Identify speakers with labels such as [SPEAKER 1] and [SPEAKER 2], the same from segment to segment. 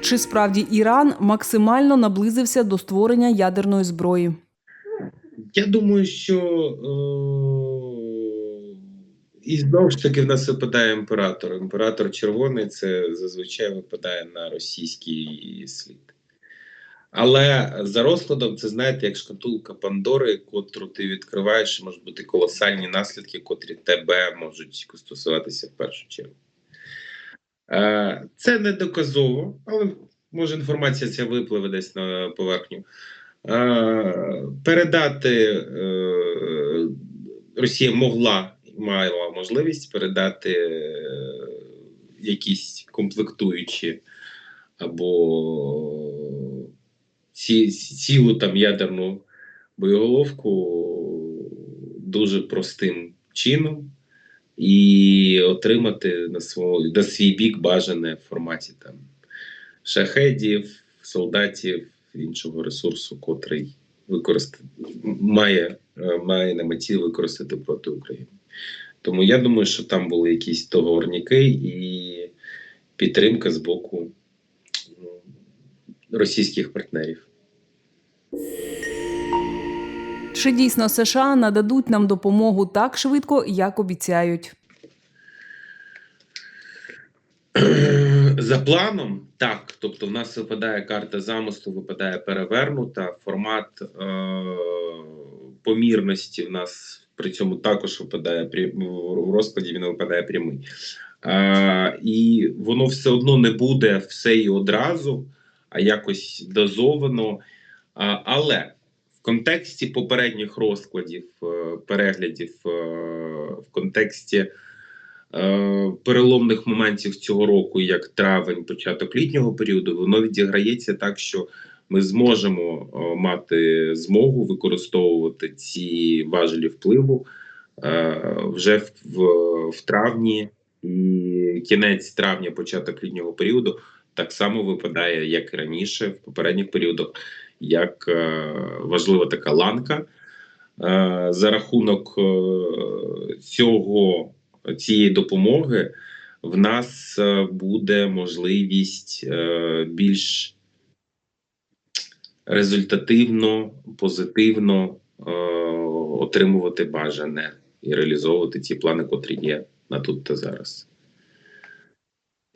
[SPEAKER 1] Чи справді Іран максимально наблизився до створення ядерної зброї?
[SPEAKER 2] Я думаю, що е, і знову ж таки в нас випадає імператор. Імператор червоний це зазвичай випадає на російський слід. Але за розкладом, це знаєте, як шкатулка Пандори, котру ти відкриваєш, можуть бути колосальні наслідки, котрі тебе можуть стосуватися в першу чергу. Е, Це не доказово, але може інформація ця випливе десь на поверхню. Е, Передати е, Росія могла мала можливість передати якісь комплектуючі або ці, цілу там ядерну боєголовку дуже простим чином і отримати на свій, на свій бік бажане в форматі там шахедів, солдатів, іншого ресурсу, котрий використати має, е, має на меті використати проти України. Тому я думаю, що там були якісь договорники і підтримка з боку ну, російських партнерів.
[SPEAKER 1] Чи дійсно США нададуть нам допомогу так швидко, як обіцяють?
[SPEAKER 2] За планом, так. Тобто, в нас випадає карта замислу, випадає перевернута. Формат е- помірності в нас при цьому також випадає пря- в розкладі. Він випадає прямий. Е- і воно все одно не буде все і одразу, а якось дозовано. А, але в контексті попередніх розкладів, е, переглядів, е, в контексті е, переломних моментів цього року, як травень, початок літнього періоду, воно відіграється так, що ми зможемо е, мати змогу використовувати ці важелі впливу е, вже в, в, в травні і кінець травня, початок літнього періоду. Так само випадає, як і раніше, в попередніх періодах, як е, важлива така ланка. Е, за рахунок е, цього цієї допомоги в нас е, буде можливість е, більш результативно, позитивно е, отримувати бажане і реалізовувати ті плани, котрі є на тут та зараз.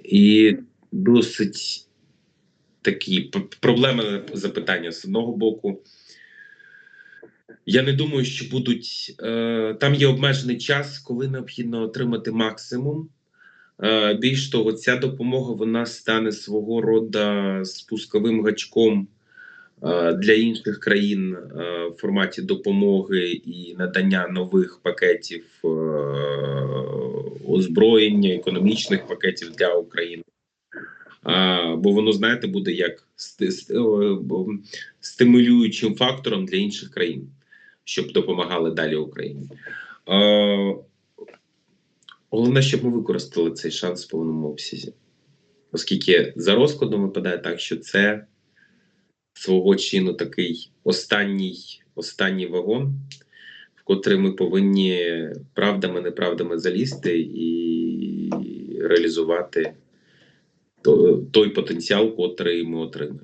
[SPEAKER 2] І досить такі п- проблемне запитання з одного боку. Я не думаю, що будуть е, там є обмежений час, коли необхідно отримати максимум. Е, більш того, ця допомога вона стане свого роду спусковим гачком е, для інших країн в форматі допомоги і надання нових пакетів озброєння, економічних пакетів для України. А, бо воно, знаєте, буде як стимулюючим фактором для інших країн, щоб допомагали далі Україні. А, головне, щоб ми використали цей шанс в повному обсязі. Оскільки за розкладом випадає так, що це свого чину такий останній, останній вагон, в котрий ми повинні правдами, неправдами залізти і реалізувати той потенціал, котрий ми отримаємо,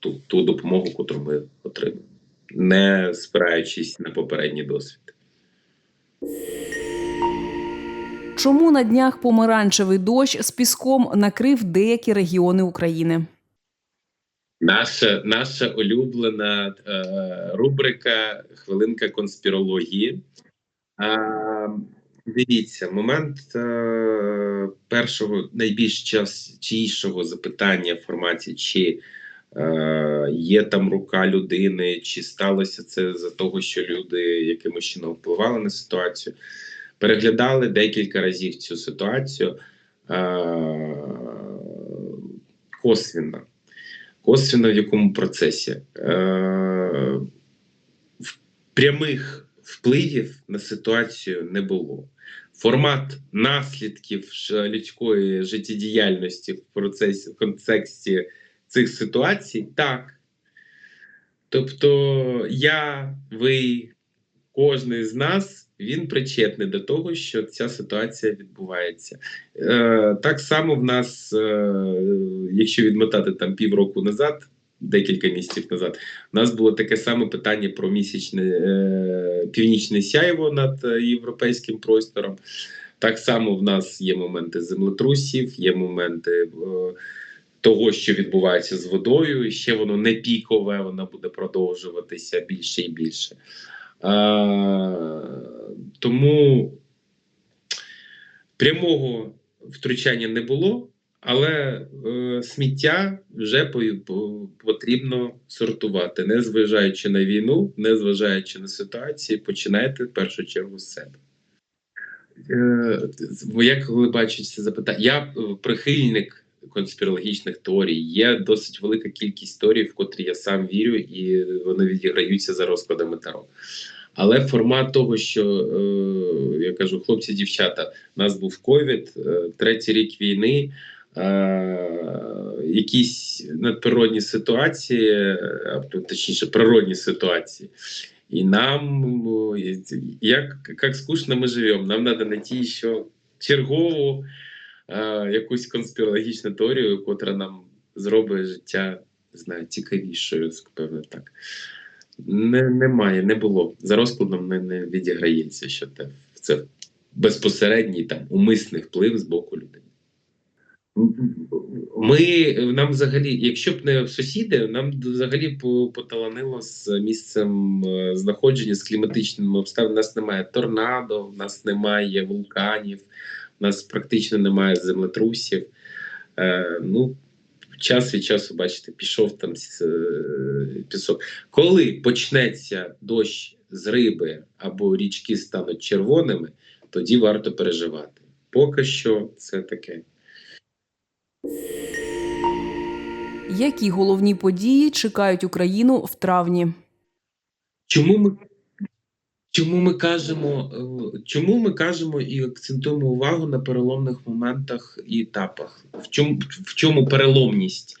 [SPEAKER 2] ту, ту допомогу, котру ми отримаємо, не спираючись на попередній досвід.
[SPEAKER 1] Чому на днях помаранчевий дощ з піском накрив деякі регіони України?
[SPEAKER 2] Наша наша улюблена е, рубрика Хвилинка конспірології. Е, дивіться, момент е, першого найбільш частішого запитання в форматі, чи є там рука людини, чи сталося це за того, що люди якимось чином впливали на ситуацію. Переглядали декілька разів цю ситуацію е, косвенно. Косвенно в якому процесі? Е, в- прямих впливів на ситуацію не було. Формат наслідків людської життєдіяльності в процесі в контексті цих ситуацій так. Тобто, я, ви, кожен з нас він причетний до того, що ця ситуація відбувається. Е, так само в нас, е, якщо відмотати там півроку назад, декілька місяців назад, у нас було таке саме питання про місячне е, північне сяйво над е, європейським простором. Так само в нас є моменти землетрусів, є моменти е, того, що відбувається з водою. і Ще воно не пікове, воно буде продовжуватися більше і більше. А, тому прямого втручання не було, але е, сміття вже по, по, потрібно сортувати, не зважаючи на війну, не зважаючи на ситуацію, починайте в першу чергу з себе. Е, як ви бачите це запитання? Я е, прихильник конспірологічних теорій. Є досить велика кількість теорій, в котрі я сам вірю, і вони відіграються за розкладами Таро. Але формат того, що е, я кажу, хлопці, дівчата, у нас був ковід, е, третій рік війни, е, якісь надприродні ситуації, точніше, природні ситуації. І нам, як, як скучно ми живемо, нам треба знайти ще чергову е, якусь конспірологічну теорію, котра нам зробить життя не знаю, цікавішою, певно так. Не, немає, не було. За розкладом не, не відіграється, що те, це безпосередній там умисний вплив з боку людини. Ми нам взагалі, якщо б не сусіди, нам взагалі поталанило з місцем е, знаходження з кліматичними обставинами. У нас немає торнадо, в нас немає вулканів, у нас практично немає землетрусів. Е, ну, час від часу, бачите, пішов там е, пісок. Коли почнеться дощ з риби або річки стануть червоними, тоді варто переживати. Поки що це таке.
[SPEAKER 1] Які головні події чекають Україну в травні?
[SPEAKER 2] Чому ми, чому ми кажемо, е, чому ми кажемо і акцентуємо увагу на переломних моментах і етапах? В чому, в чому переломність?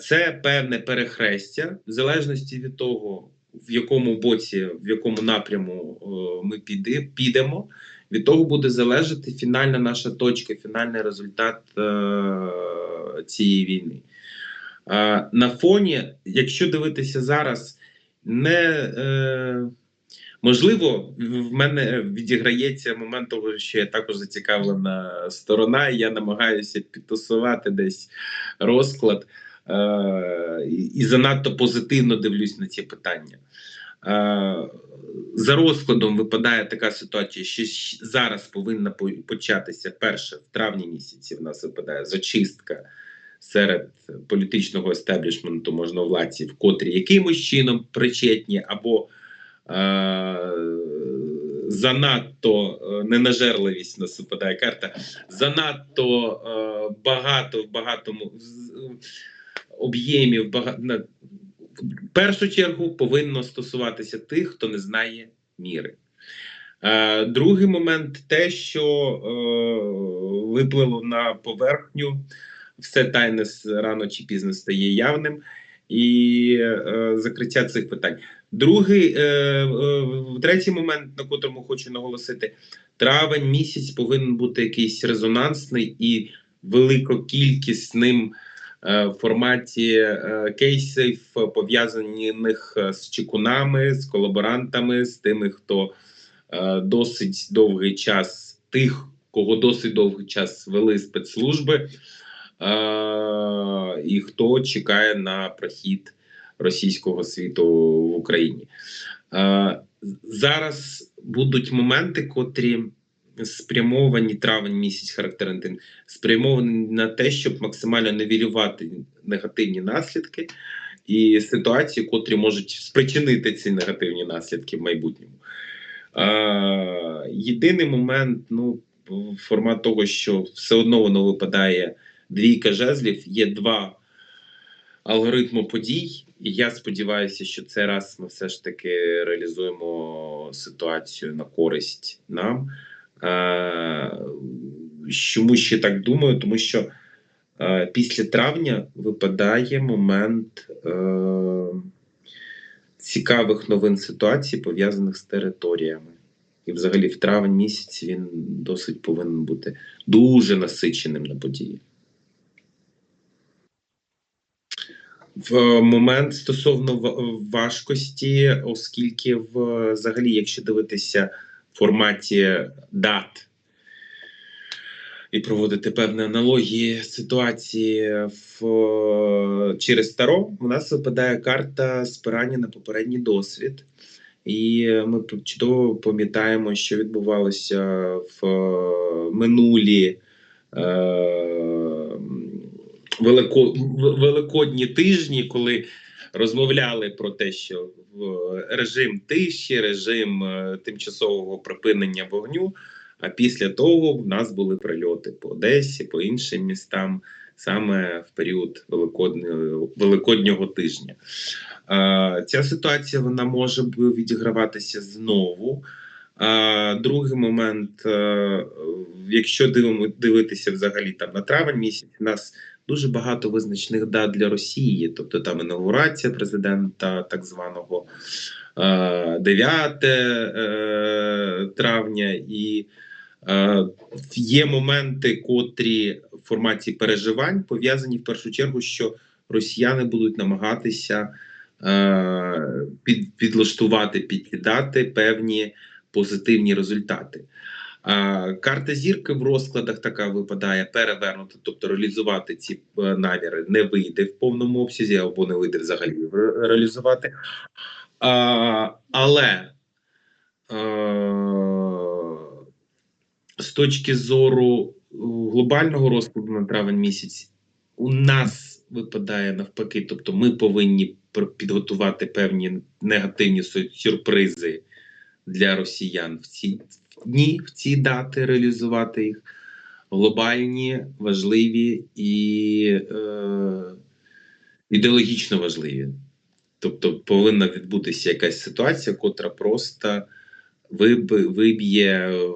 [SPEAKER 2] Це певне перехрестя, в залежності від того, в якому боці, в якому напряму е, ми підемо. Від того буде залежати фінальна наша точка, фінальний результат е, цієї війни. На фоні, якщо дивитися зараз, не можливо, в мене відіграється момент того, що я також зацікавлена сторона, і я намагаюся підтасувати десь розклад е, і, занадто позитивно дивлюсь на ці питання. Е, за розкладом випадає така ситуація, що зараз повинна початися перше в травні місяці. В нас випадає зачистка серед політичного естеблішменту можновладців, котрі якимось чином причетні або занадто е, ненажерливість нас випадає карта, занадто е, багато в багатому об'ємів бага, в першу чергу повинно стосуватися тих, хто не знає міри. Е, другий момент те, що е, виплило на поверхню, все тайне рано чи пізно стає явним, і е, закриття цих питань. Другий, е, е, третій момент, на котрому хочу наголосити: травень місяць повинен бути якийсь резонансний і великокількісним е, форматі е, кейсів, пов'язаних е, з чекунами, з колаборантами, з тими, хто е, досить довгий час, тих, кого досить довгий час вели спецслужби, і хто чекає на прохід російського світу в Україні. Е, зараз будуть моменти, котрі спрямовані травень місяць характерний спрямовані на те, щоб максимально нивелювати негативні наслідки і ситуації, котрі можуть спричинити ці негативні наслідки в майбутньому. Е, єдиний момент, ну, формат того, що все одно воно випадає двійка жезлів, є два алгоритми подій. І я сподіваюся, що цей раз ми все ж таки реалізуємо ситуацію на користь нам. Е, Чому ще так думаю? Тому що е, після травня випадає момент е, цікавих новин ситуацій, пов'язаних з територіями. І взагалі в травень місяць він досить повинен бути дуже насиченим на події. В момент стосовно важкості, оскільки взагалі, якщо дивитися в форматі дат і проводити певні аналогії ситуації в, через Таро, у нас випадає карта спирання на попередній досвід. І ми чудово пам'ятаємо, що відбувалося в минулі е, велико, великодні тижні, коли розмовляли про те, що режим тиші, режим е, тимчасового припинення вогню. А після того в нас були прильоти по Одесі, по іншим містам, саме в період великоднього, великоднього тижня. Е, Ця ситуація вона може відіграватися знову. А другий момент, е, якщо дивимо, дивитися взагалі там на травень місяць, у нас дуже багато визначних дат для Росії, тобто там інаугурація президента, так званого е, 9 е, травня, і е, є моменти, котрі в форматі переживань пов'язані в першу чергу, що росіяни будуть намагатися е, під, підлаштувати, підкидати певні позитивні результати. А, карта зірки в розкладах така випадає перевернута, тобто реалізувати ці е, наміри не вийде в повному обсязі або не вийде взагалі ре- реалізувати. А, але е, з точки зору е, глобального розкладу на травень місяць, у нас випадає навпаки, тобто ми повинні підготувати певні негативні сю- сюрпризи для росіян в ці дні, в ці дати реалізувати їх. Глобальні, важливі і е, ідеологічно важливі. Тобто повинна відбутися якась ситуація, котра просто виб- виб'є е,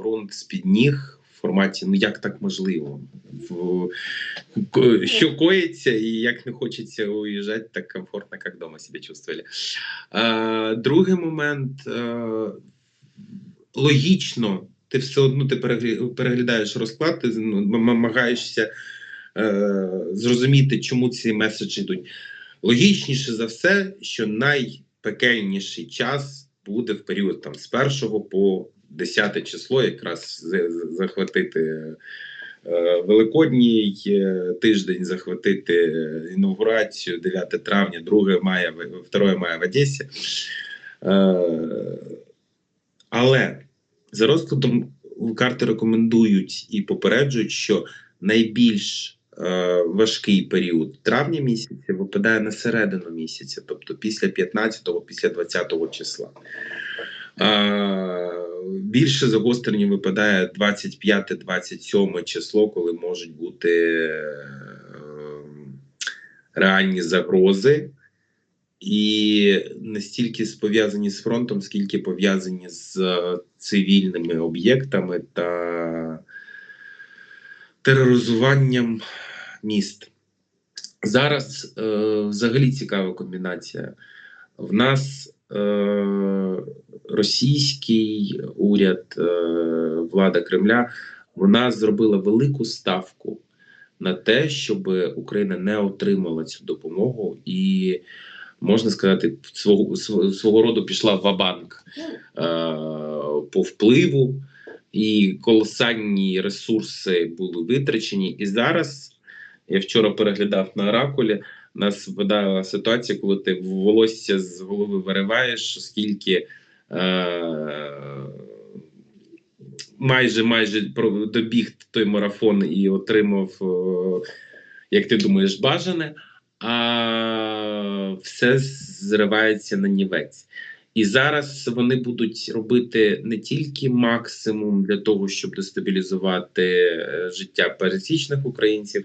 [SPEAKER 2] ґрунт з-під ніг в форматі ну як так можливо? В, що коїться, і як не хочеться уїжджати, так комфортно, як вдома себе чувствували. Е, другий момент е, логічно, ти все одно ти переглядаєш розклад, ти ну, намагаєшся е, зрозуміти, чому ці меседжі йдуть. Логічніше за все, що найпекельніший час буде в період там з 1 по 10 число, якраз захватити е, Великодній е, тиждень, захватити е, інаугурацію 9 травня, 2 мая, в- 2 мая в Одесі. Але за розкладом карти рекомендують і попереджують, що найбільш е, важкий період травня місяця випадає на середину місяця, тобто після 15-го, після 20-го числа. Е, більше загострення випадає 25-27 число, коли можуть бути е, реальні загрози. І не стільки пов'язані з фронтом, скільки пов'язані з е, цивільними об'єктами та тероризуванням міст. Зараз е, взагалі цікава комбінація. В нас е, російський уряд, е, влада Кремля, вона зробила велику ставку на те, щоб Україна не отримала цю допомогу і можна сказати, свого свого, роду пішла в банк е, по впливу, і колосальні ресурси були витрачені. І зараз я вчора переглядав на оракулі. Нас випадала ситуація, коли ти волосся з голови вириваєш, оскільки е, майже майже добіг той марафон і отримав, е, як ти думаєш, бажане а все зривається на нівець. І зараз вони будуть робити не тільки максимум для того, щоб дестабілізувати е, життя пересічних українців,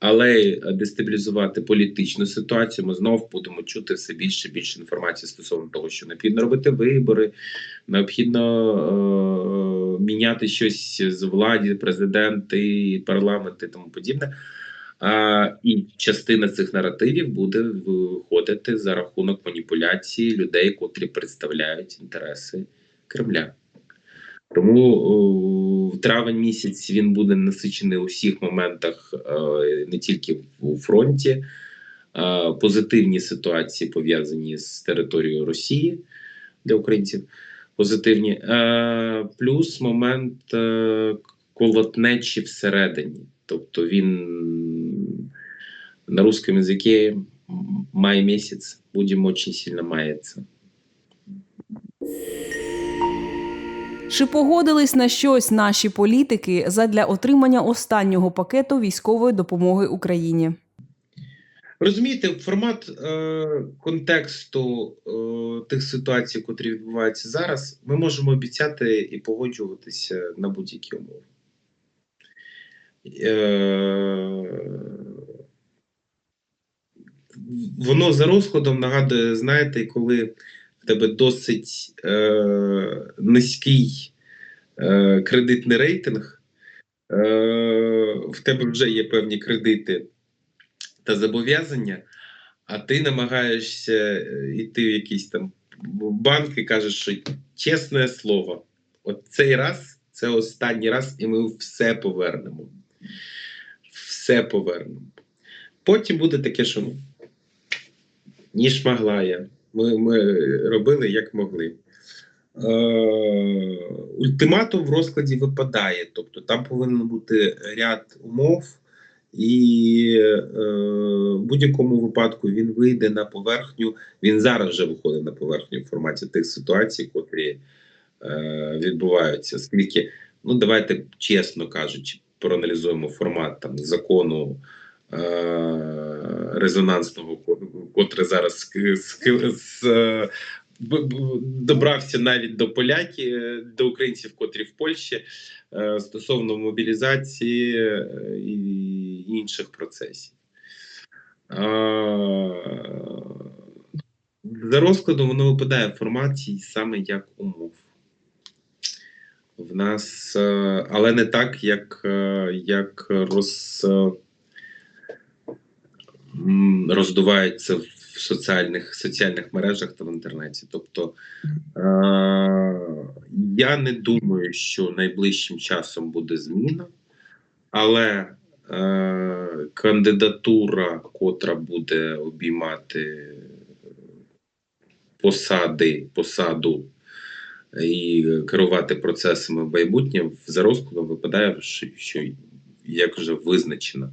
[SPEAKER 2] але й дестабілізувати політичну ситуацію. Ми знову будемо чути все більше і більше інформації стосовно того, що необхідно робити вибори, необхідно е- міняти щось з владі, президенти, парламенти і тому подібне. А, і частина цих наративів буде виходити за рахунок маніпуляції людей, котрі представляють інтереси Кремля. Тому в травень місяць він буде насичений у всіх моментах, е, не тільки у фронті. Позитивні ситуації пов'язані з територією Росії для українців. Позитивні. Плюс момент е, колотнечі всередині. Тобто він на русском языке май месяц будем очень сильно маяться.
[SPEAKER 1] Чи погодились на щось наші політики задля отримання останнього пакету військової допомоги Україні?
[SPEAKER 2] Розумієте, формат е, контексту е, тих ситуацій, котрі відбуваються зараз, ми можемо обіцяти і погоджуватися на будь-які умови. Е, воно за розкладом нагадує, знаєте, коли в тебе досить е, низький е, кредитний рейтинг, е, в тебе вже є певні кредити та зобов'язання, а ти намагаєшся е, йти в якийсь там банк і кажеш, що чесне слово, от цей раз це останній раз, і ми все повернемо. Все повернемо. Потім буде таке, що ну, ніж могла я. Ми, ми робили як могли. Е, ультиматум в розкладі випадає, тобто там повинен бути ряд умов, і е, в будь-якому випадку він вийде на поверхню. Він зараз вже виходить на поверхню в форматі тих ситуацій, котрі е, відбуваються. Оскільки, ну давайте чесно кажучи, проаналізуємо формат там закону резонансного, ко- котре зараз е, добрався навіть до поляків, е, до українців, котрі в Польщі е, стосовно мобілізації е, і інших процесів. Е, За розкладом воно випадає в саме як умов. В нас, е, але не так, як, е, як роз, е, роздувається в соціальних, соціальних мережах та в інтернеті. Тобто е, я не думаю, що найближчим часом буде зміна, але е, кандидатура, котра буде обіймати посади, посаду і керувати процесами в майбутнє за розкладом випадає, що, як вже визначено.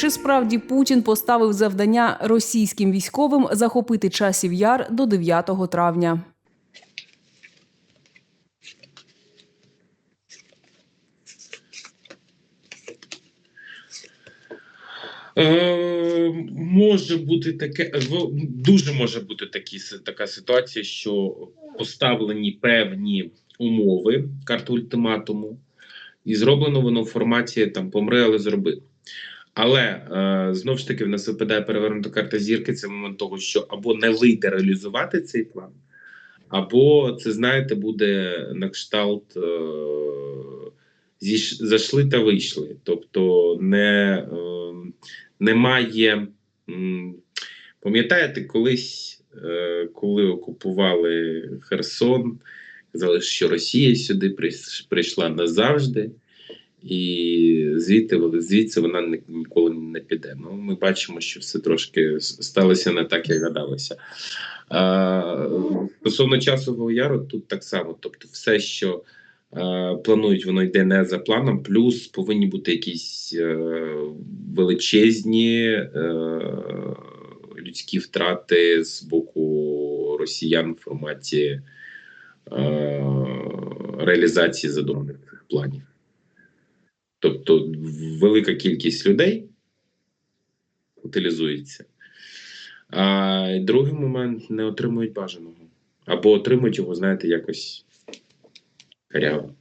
[SPEAKER 1] Чи справді Путін поставив завдання російським військовим захопити часів яр до 9 травня?
[SPEAKER 2] Е, може бути таке, дуже може бути такі, така ситуація, що поставлені певні умови карти ультиматуму, і зроблено воно в форматі там помри, але зроби. Але е, знову ж таки в нас випадає перевернута карта зірки. Це момент того, що або не вийде реалізувати цей план, або це, знаєте, буде на кшталт е, зіш, зайшли та вийшли. Тобто не, е, немає. Пам'ятаєте, колись, е, коли окупували Херсон, казали, що Росія сюди прийш- прийшла назавжди, і звідти звідси вона ніколи не піде. Ну, ми бачимо, що все трошки сталося не так, як гадалося. А, стосовно часового яру, тут так само. Тобто, все, що е, планують, воно йде не за планом, плюс повинні бути якісь е, величезні е, людські втрати з боку росіян в форматі е, реалізації задуманих планів. Тобто велика кількість людей утилізується. А другий момент не отримують бажаного. Або отримують його, знаєте, якось коряво.